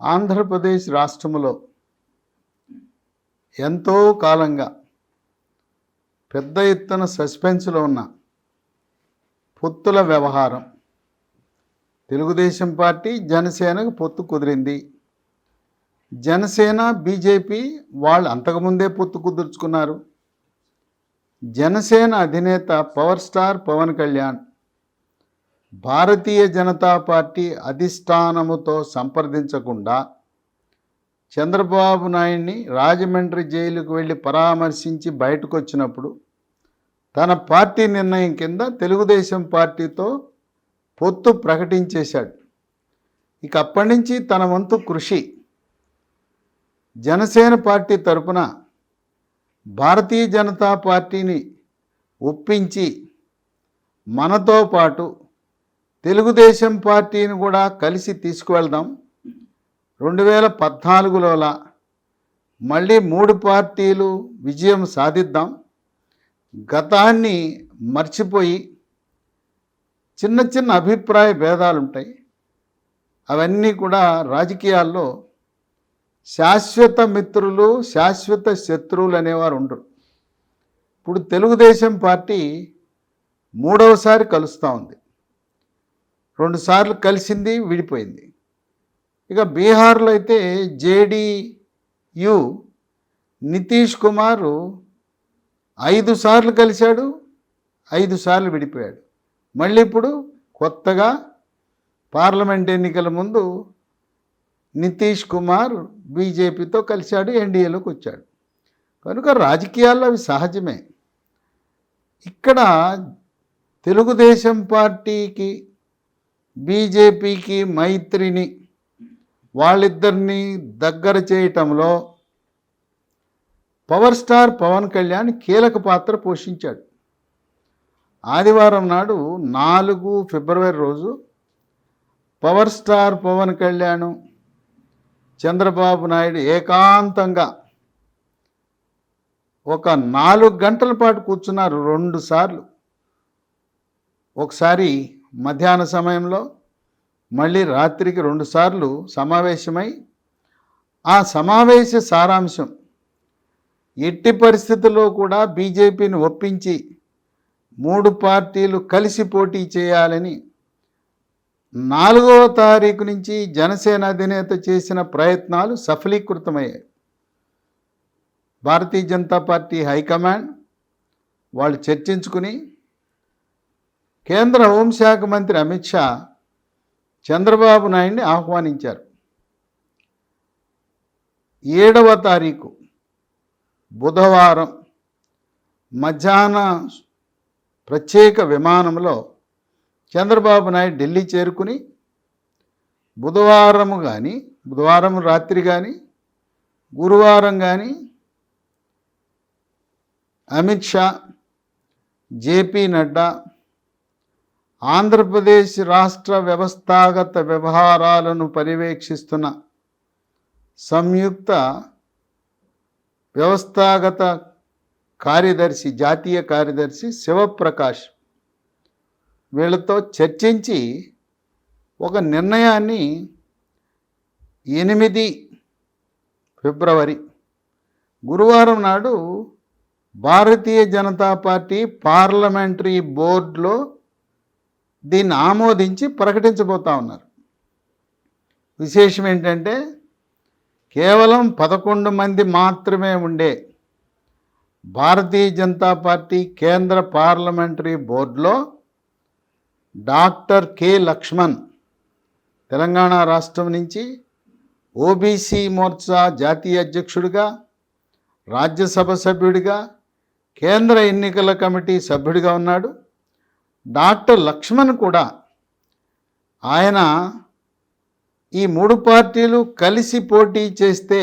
ఆంధ్రప్రదేశ్ రాష్ట్రములో ఎంతో కాలంగా పెద్ద ఎత్తున సస్పెన్స్లో ఉన్న పొత్తుల వ్యవహారం. తెలుగుదేశం పార్టీ జనసేనకు పొత్తు కుదిరింది. జనసేన బీజేపీ వాళ్ళు అంతకుముందే పొత్తు కుదుర్చుకున్నారు. జనసేన అధినేత power star Pawan Kalyan Bharatiya Janata party అధిష్టానముతో సంప్రదించకుండా చంద్రబాబు నాయుడిని రాజమండ్రి జైలుకు వెళ్ళి పరామర్శించి బయటకు వచ్చినప్పుడు తన పార్టీ నిర్ణయం కింద తెలుగుదేశం పార్టీతో పొత్తు ప్రకటించేశాడు. ఇక అప్పటి నుంచి తన వంతు కృషి జనసేన పార్టీ తరపున భారతీయ జనతా పార్టీని ఒప్పించి మనతో పాటు తెలుగుదేశం పార్టీని కూడా కలిసి తీసుకువెళ్దాం. రెండు వేల పద్నాలుగులోలా మళ్ళీ మూడు పార్టీలు విజయం సాధిద్దాం. గతాన్ని మర్చిపోయి చిన్న చిన్న అభిప్రాయ భేదాలు ఉంటాయి అవన్నీ కూడా రాజకీయాల్లో శాశ్వత మిత్రులు శాశ్వత శత్రువులు అనేవారు ఉండరు. ఇప్పుడు తెలుగుదేశం పార్టీ మూడవసారి కలుస్తూ ఉంది. రెండుసార్లు కలిసింది విడిపోయింది. ఇక బీహార్లో అయితే జేడీయు నితీష్ కుమార్ ఐదు సార్లు కలిశాడు ఐదు సార్లు విడిపోయాడు. మళ్ళీ ఇప్పుడు కొత్తగా పార్లమెంట్ ఎన్నికల ముందు నితీష్ కుమార్ బీజేపీతో కలిశాడు ఎన్డీఏలోకి వచ్చాడు. కనుక రాజకీయాల్లో అవి సహజమే. ఇక్కడ తెలుగుదేశం పార్టీకి బీజేపీకి మైత్రిని వాళ్ళిద్దరిని దగ్గర చేయటంలో పవర్ స్టార్ పవన్ కళ్యాణ్ కీలక పాత్ర పోషించాడు. ఆదివారం నాడు నాలుగు ఫిబ్రవరి రోజు పవర్ స్టార్ పవన్ కళ్యాణ్ చంద్రబాబు నాయుడు ఏకాంతంగా ఒక నాలుగు గంటల పాటు కూర్చున్నారు. రెండు సార్లు. ఒకసారి మధ్యాహ్న సమయంలో మళ్ళీ రాత్రికి రెండుసార్లు సమావేశమై ఆ సమావేశ సారాంశం ఎట్టి పరిస్థితుల్లో కూడా బీజేపీని ఒప్పించి మూడు పార్టీలు కలిసి పోటీ చేయాలని నాలుగవ తారీఖు నుంచి జనసేన అధినేత చేసిన ప్రయత్నాలు సఫలీకృతమయ్యాయి. Bharatiya Janata party high command వాళ్ళు చర్చించుకుని కేంద్ర హోంశాఖ మంత్రి అమిత్ షా చంద్రబాబు నాయుడిని ఆహ్వానించారు. ఏడవ తారీఖు బుధవారం మధ్యాహ్న ప్రత్యేక విమానంలో చంద్రబాబు నాయుడు ఢిల్లీ చేరుకుని బుధవారం కానీ బుధవారం రాత్రి కానీ గురువారం కానీ అమిత్ షా జేపీ నడ్డా ఆంధ్రప్రదేశ్ రాష్ట్ర వ్యవస్థాగత వ్యవహారాలను పర్యవేక్షిస్తున్న సంయుక్త వ్యవస్థాగత కార్యదర్శి జాతీయ కార్యదర్శి శివప్రకాష్ వీళ్ళతో చర్చించి ఒక నిర్ణయాన్ని ఎనిమిది ఫిబ్రవరి గురువారం నాడు భారతీయ జనతా పార్టీ పార్లమెంటరీ బోర్డులో దీన్ని ఆమోదించి ప్రకటించబోతా ఉన్నారు. విశేషం ఏంటంటే కేవలం పదకొండు మంది మాత్రమే ఉండే భారతీయ జనతా పార్టీ కేంద్ర పార్లమెంటరీ బోర్డులో డాక్టర్ కె లక్ష్మణ్ తెలంగాణ రాష్ట్రం నుంచి ఓబీసీ మోర్చా జాతీయ అధ్యక్షుడిగా రాజ్యసభ సభ్యుడిగా కేంద్ర ఎన్నికల కమిటీ సభ్యుడిగా ఉన్నాడు. డాక్టర్ లక్ష్మణ్ కూడా ఆయన ఈ మూడు పార్టీలు కలిసి పోటీ చేస్తే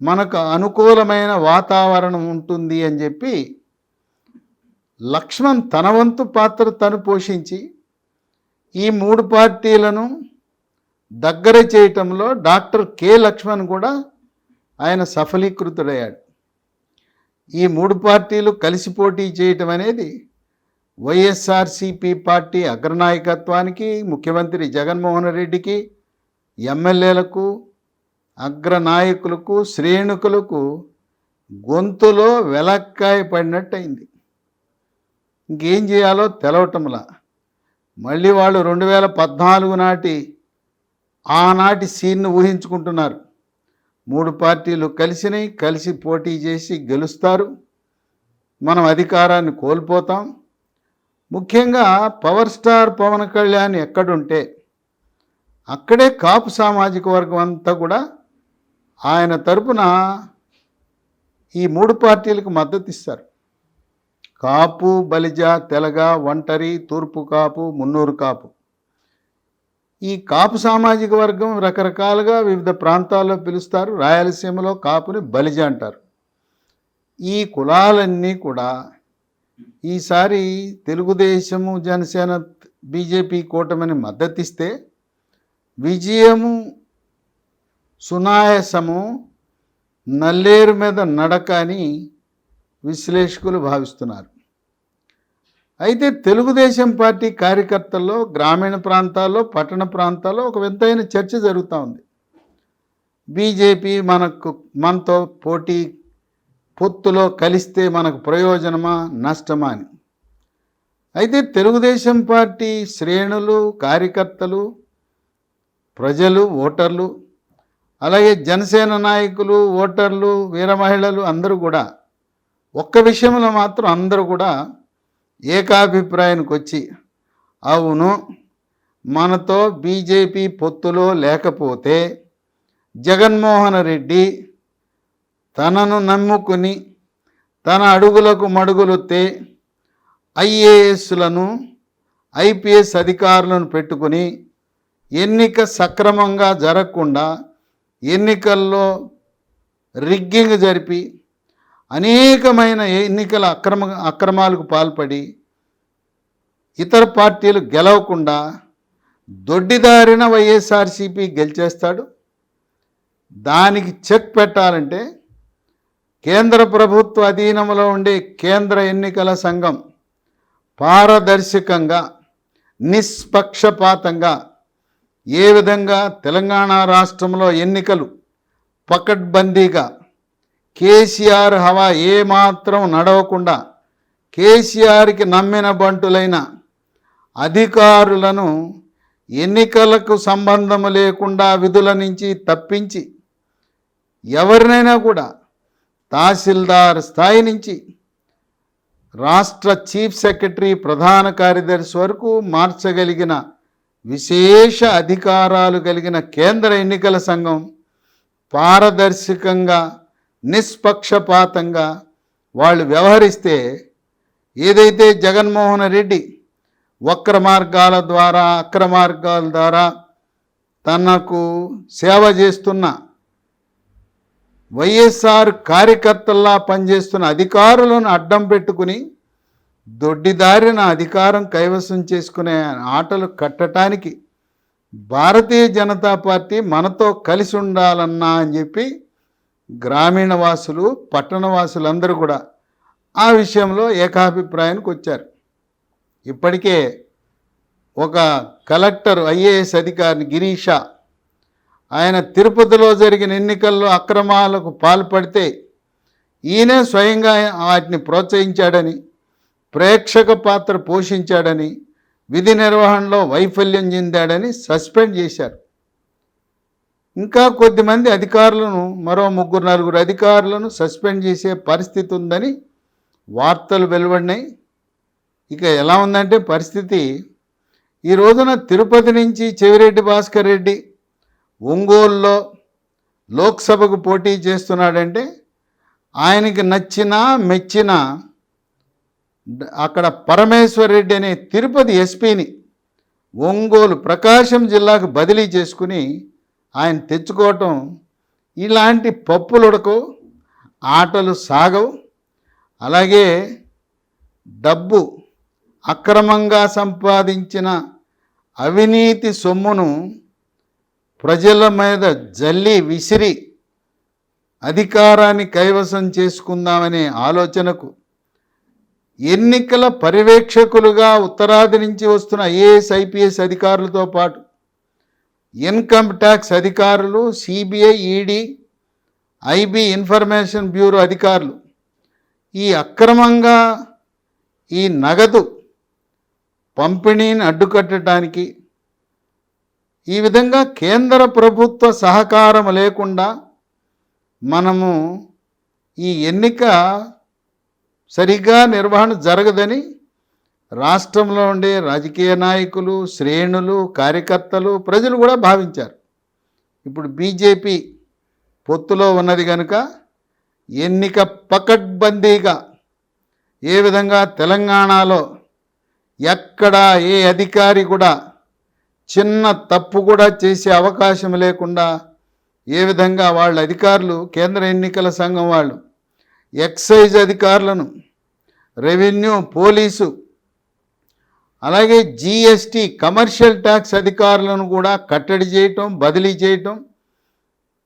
మనకు అనుకూలమైన వాతావరణం ఉంటుంది అని చెప్పి లక్ష్మణ్ తన వంతు పాత్ర తను పోషించి ఈ మూడు పార్టీలను దగ్గర చేయటంలో డాక్టర్ కె లక్ష్మణ్ కూడా ఆయన సఫలీకృతుడయ్యాడు. ఈ మూడు పార్టీలు కలిసి పోటీ చేయటం అనేది వైఎస్ఆర్సిపి పార్టీ అగ్రనాయకత్వానికి ముఖ్యమంత్రి జగన్మోహన్ రెడ్డికి ఎమ్మెల్యేలకు అగ్రనాయకులకు శ్రేణుకులకు గొంతులో వెలక్కాయ పడినట్టయింది. ఇంకేం చేయాలో తెలవటంలా. మళ్ళీ వాళ్ళు రెండు వేల పద్నాలుగు నాటి ఆనాటి సీన్ను ఊహించుకుంటున్నారు. మూడు పార్టీలు కలిసినాయి కలిసి పోటీ చేసి గెలుస్తారు. మనం అధికారాన్ని కోల్పోతాం. ముఖ్యంగా పవర్ స్టార్ పవన్ కళ్యాణ్ ఎక్కడుంటే అక్కడే కాపు సామాజిక వర్గం అంతా కూడా ఆయన తరపున ఈ మూడు పార్టీలకు మద్దతు ఇస్తారు. కాపు బలిజ తెలగ ఒంటరి తూర్పు కాపు మున్నూరు కాపు. ఈ కాపు సామాజిక వర్గం రకరకాలుగా వివిధ ప్రాంతాల్లో పిలుస్తారు. రాయలసీమలో కాపుని బలిజ అంటారు. ఈ కులాలన్నీ కూడా ఈసారి తెలుగుదేశము జనసేన బీజేపీ కూటమిని మద్దతిస్తే విజయము సునాయాసము నల్లేరు మీద నడక అని విశ్లేషకులు భావిస్తున్నారు. అయితే తెలుగుదేశం పార్టీ కార్యకర్తల్లో గ్రామీణ ప్రాంతాల్లో పట్టణ ప్రాంతాల్లో ఒక వింతైన చర్చ జరుగుతూ ఉంది. బీజేపీ మనకు మనతో పోటీ పొత్తులో కలిస్తే మనకు ప్రయోజనమా నష్టమా అని. అయితే తెలుగుదేశం పార్టీ శ్రేణులు కార్యకర్తలు ప్రజలు ఓటర్లు అలాగే జనసేన నాయకులు ఓటర్లు వీర మహిళలు అందరూ కూడా ఒక్క విషయంలో మాత్రం అందరూ కూడా ఏకాభిప్రాయానికి వచ్చి అవును మనతో బీజేపీ పొత్తులో లేకపోతే జగన్మోహన్ రెడ్డి తనను నమ్ముకుని తన అడుగులకు మడుగులొత్తే ఐఏఎస్లను ఐపీఎస్ అధికారులను పెట్టుకుని ఎన్నిక సక్రమంగా జరగకుండా ఎన్నికల్లో రిగ్గింగ్ జరిపి అనేకమైన ఎన్నికల అక్రమ అక్రమాలకు పాల్పడి ఇతర పార్టీలు గెలవకుండా దొడ్డిదారిన వైఎస్ఆర్సీపీ గెలిచేస్తాడు. దానికి చెక్ పెట్టాలంటే కేంద్ర ప్రభుత్వ అధీనంలో ఉండే కేంద్ర ఎన్నికల సంఘం పారదర్శకంగా నిష్పక్షపాతంగా ఏ విధంగా తెలంగాణ రాష్ట్రంలో ఎన్నికలు పకడ్బందీగా కేసీఆర్ హవా ఏమాత్రం నడవకుండా కేసీఆర్కి నమ్మిన బంటులైన అధికారులను ఎన్నికలకు సంబంధం లేకుండా విధుల నుంచి తప్పించి ఎవరినైనా కూడా తహసీల్దార్ స్థాయి నుంచి రాష్ట్ర చీఫ్ సెక్రటరీ ప్రధాన కార్యదర్శి వరకు మార్చగలిగిన విశేష అధికారాలు కలిగిన కేంద్ర ఎన్నికల సంఘం పారదర్శకంగా నిష్పక్షపాతంగా వాళ్ళు వ్యవహరిస్తే ఏదైతే జగన్మోహన్ రెడ్డి వక్ర మార్గాల ద్వారా అక్రమార్గాల ద్వారా తనకు సేవ చేస్తున్న వైఎస్ఆర్ కార్యకర్తల్లా పనిచేస్తున్న అధికారులను అడ్డం పెట్టుకుని దొడ్డిదారిన అధికారం కైవసం చేసుకునే ఆటలు కట్టడానికి భారతీయ జనతా పార్టీ మనతో కలిసి ఉండాలన్నా అని చెప్పి గ్రామీణ వాసులు పట్టణ వాసులందరూ కూడా ఆ విషయంలో ఏకాభిప్రాయానికి వచ్చారు. ఇప్పటికే ఒక కలెక్టర్ ఐఏఎస్ అధికారిని గిరీషా ఆయన తిరుపతిలో జరిగిన ఎన్నికల్లో అక్రమాలకు పాల్పడితే ఈయనే స్వయంగా వాటిని ప్రోత్సహించాడని ప్రేక్షక పాత్ర పోషించాడని విధి నిర్వహణలో వైఫల్యం చెందాడని సస్పెండ్ చేశారు. ఇంకా కొద్దిమంది అధికారులను మరో ముగ్గురు నలుగురు అధికారులను సస్పెండ్ చేసే పరిస్థితి ఉందని వార్తలు వెలువడినాయి. ఇక ఎలా ఉందంటే పరిస్థితి ఈ రోజున తిరుపతి నుంచి చెవిరెడ్డి భాస్కర్ రెడ్డి ఒంగోలులో లోక్సభకు పోటీ చేస్తున్నాడంటే ఆయనకి నచ్చిన మెచ్చిన అక్కడ పరమేశ్వర్ రెడ్డి అనే తిరుపతి ఎస్పీని ఒంగోలు ప్రకాశం జిల్లాకు బదిలీ చేసుకుని ఆయన తెచ్చుకోవటం ఇలాంటి పప్పులుడకు ఆటలు సాగవు. అలాగే డబ్బు అక్రమంగా సంపాదించిన అవినీతి సొమ్మును ప్రజల మీద జల్లి విసిరి అధికారాన్ని కైవసం చేసుకుందామనే ఆలోచనకు ఎన్నికల పర్యవేక్షకులుగా ఉత్తరాది నుంచి వస్తున్న ఐఏఎస్ ఐపీఎస్ అధికారులతో పాటు ఇన్కమ్ ట్యాక్స్ అధికారులు CBI ED IB information bureau అధికారులు ఈ అక్రమంగా ఈ నగదు పంపిణీని అడ్డుకట్టడానికి ఈ విధంగా కేంద్ర ప్రభుత్వ సహకారం లేకుండా మనము ఈ ఎన్నిక సరిగ్గా నిర్వహణ జరగదని రాష్ట్రంలో ఉండే రాజకీయ నాయకులు శ్రేణులు కార్యకర్తలు ప్రజలు కూడా భావించారు. ఇప్పుడు బీజేపీ పొత్తులో ఉన్నది కనుక ఎన్నిక పకడ్బందీగా ఏ విధంగా తెలంగాణలో ఎక్కడ ఏ అధికారి కూడా చిన్న తప్పు కూడా చేసే అవకాశం లేకుండా ఏ విధంగా వాళ్ళ అధికారులు కేంద్ర ఎన్నికల సంఘం వాళ్ళు ఎక్సైజ్ అధికారులను రెవెన్యూ పోలీసు అలాగే జీఎస్టీ కమర్షియల్ ట్యాక్స్ అధికారులను కూడా కట్టడి చేయటం బదిలీ చేయటం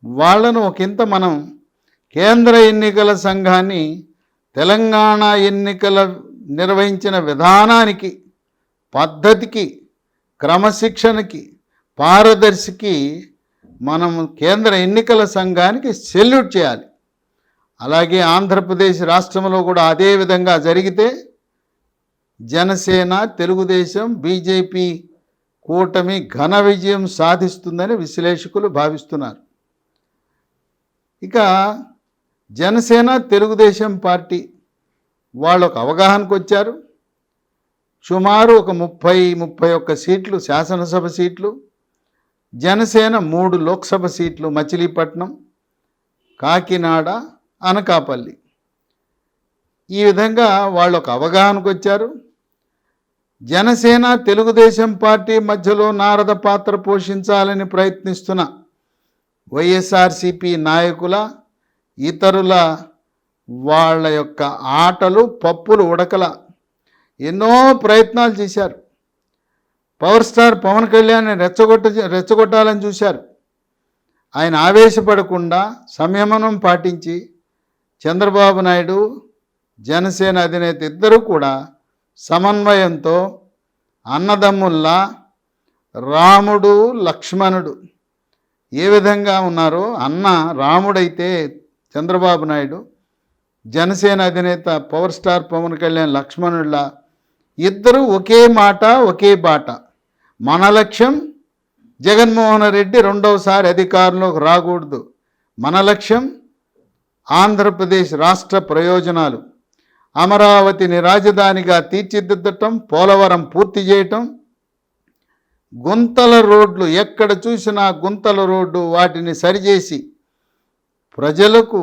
వాళ్ళను ఒకంత మనం కేంద్ర ఎన్నికల సంఘాన్ని తెలంగాణ ఎన్నికల నిర్వహించిన విధానానికి పద్ధతికి క్రమశిక్షణకి పారదర్శికి మనం కేంద్ర ఎన్నికల సంఘానికి సెల్యూట్ చేయాలి. అలాగే ఆంధ్రప్రదేశ్ రాష్ట్రంలో కూడా అదే విధంగా జరిగితే జనసేన తెలుగుదేశం బీజేపీ కూటమి ఘన విజయం సాధిస్తుందని విశ్లేషకులు భావిస్తున్నారు. ఇక జనసేన తెలుగుదేశం పార్టీ వాళ్ళు ఒక అవగాహనకు వచ్చారు సుమారు ఒక ముప్పై ముప్పై ఒక్క సీట్లు శాసనసభ సీట్లు జనసేన మూడు లోక్సభ సీట్లు మచిలీపట్నం కాకినాడ అనకాపల్లి. ఈ విధంగా వాళ్ళు ఒక అవగాహనకు వచ్చారు. జనసేన తెలుగుదేశం పార్టీ మధ్యలో నారద పాత్ర పోషించాలని ప్రయత్నిస్తున్న వైఎస్ఆర్సిపి నాయకుల ఇతరుల వాళ్ళ యొక్క ఆటలు పప్పులు ఉడకల ఎన్నో ప్రయత్నాలు చేశారు. పవర్ స్టార్ పవన్ కళ్యాణ్ రెచ్చగొట్ట రెచ్చగొట్టాలని చూశారు. ఆయన ఆవేశపడకుండా సంయమనం పాటించి చంద్రబాబు నాయుడు జనసేన అధినేత ఇద్దరూ కూడా సమన్వయంతో అన్నదమ్ముల్లా రాముడు లక్ష్మణుడు ఏ విధంగా ఉన్నారో అన్న రాముడైతే చంద్రబాబు నాయుడు జనసేన అధినేత పవర్ స్టార్ పవన్ కళ్యాణ్ లక్ష్మణుడిలా ఇద్దరు ఒకే మాట ఒకే బాట. మన లక్ష్యం జగన్మోహన్ రెడ్డి రెండవసారి అధికారంలోకి రాకూడదు. మన లక్ష్యం ఆంధ్రప్రదేశ్ రాష్ట్ర ప్రయోజనాలు. అమరావతిని రాజధానిగా తీర్చిదిద్దటం పోలవరం పూర్తి చేయటం. గుంతల రోడ్లు ఎక్కడ చూసినా గుంతల రోడ్డు వాటిని సరిచేసి ప్రజలకు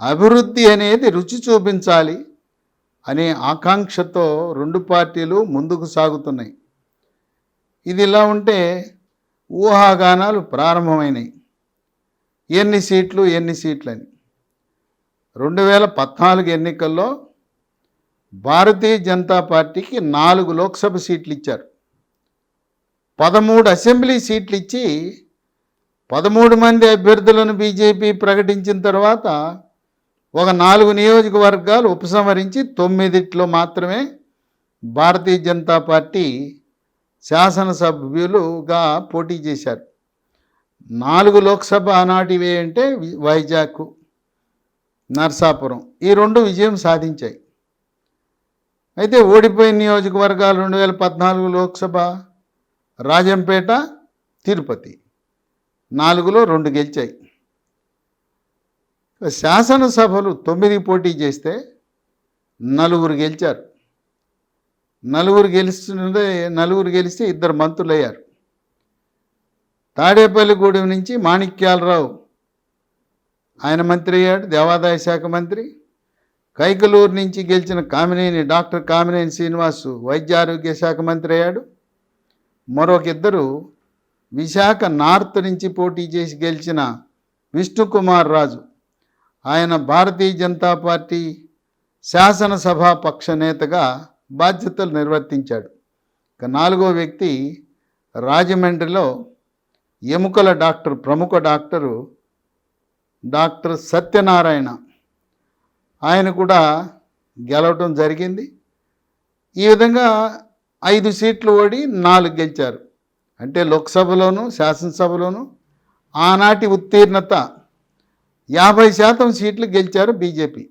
అభివృద్ధి అనేది రుచి చూపించాలి. అనే ఆకాంక్షతో రెండు పార్టీలు ముందుకు సాగుతున్నాయి. ఇది ఇలా ఉంటే ఊహాగానాలు ప్రారంభమైనాయి. ఎన్ని సీట్లు ఎన్ని సీట్లని. రెండు వేల పద్నాలుగు ఎన్నికల్లో భారతీయ జనతా పార్టీకి నాలుగు లోక్సభ సీట్లు ఇచ్చారు పదమూడు అసెంబ్లీ సీట్లు ఇచ్చి పదమూడు మంది అభ్యర్థులను బీజేపీ ప్రకటించిన తర్వాత ఒక నాలుగు నియోజకవర్గాలు ఉపసంహరించి తొమ్మిదిట్లో మాత్రమే భారతీయ జనతా పార్టీ శాసనసభ్యులుగా పోటీ చేశారు. నాలుగు లోక్సభ ఆనాటివే అంటే వైజాగ్ నర్సాపురం ఈ రెండు విజయం సాధించాయి. అయితే ఓడిపోయిన నియోజకవర్గాలు రెండు వేల పద్నాలుగు లోక్సభ రాజంపేట తిరుపతి నాలుగులో రెండు గెలిచాయి. శాసనసభలు తొమ్మిది పోటీ చేస్తే నలుగురు గెలిచారు. నలుగురు గెలుస్తుంటే నలుగురు గెలిస్తే ఇద్దరు మంత్రులు అయ్యారు తాడేపల్లిగూడెం నుంచి మాణిక్యాలరావు ఆయన మంత్రి అయ్యాడు దేవాదాయ శాఖ మంత్రి. కైకలూరు నుంచి గెలిచిన కామినేని డాక్టర్ కామినేని శ్రీనివాసు వైద్య ఆరోగ్య శాఖ మంత్రి అయ్యాడు. మరొక ఇద్దరు విశాఖ నార్త్ నుంచి పోటీ చేసి గెలిచిన విష్ణుకుమార్ రాజు. ఆయన భారతీయ జనతా పార్టీ శాసనసభా పక్ష నేతగా బాధ్యతలు నిర్వర్తించాడు. ఇక నాలుగో వ్యక్తి రాజమండ్రిలో ఎముకల డాక్టర్ ప్రముఖ డాక్టరు డాక్టర్ సత్యనారాయణ. ఆయన కూడా గెలవటం జరిగింది. ఈ విధంగా ఐదు సీట్లు ఓడి నాలుగు గెలిచారు. అంటే లోక్సభలోను శాసనసభలోను ఆనాటి ఉత్తీర్ణత యాభై శాతం సీట్లు గెలిచారు బీజేపీ.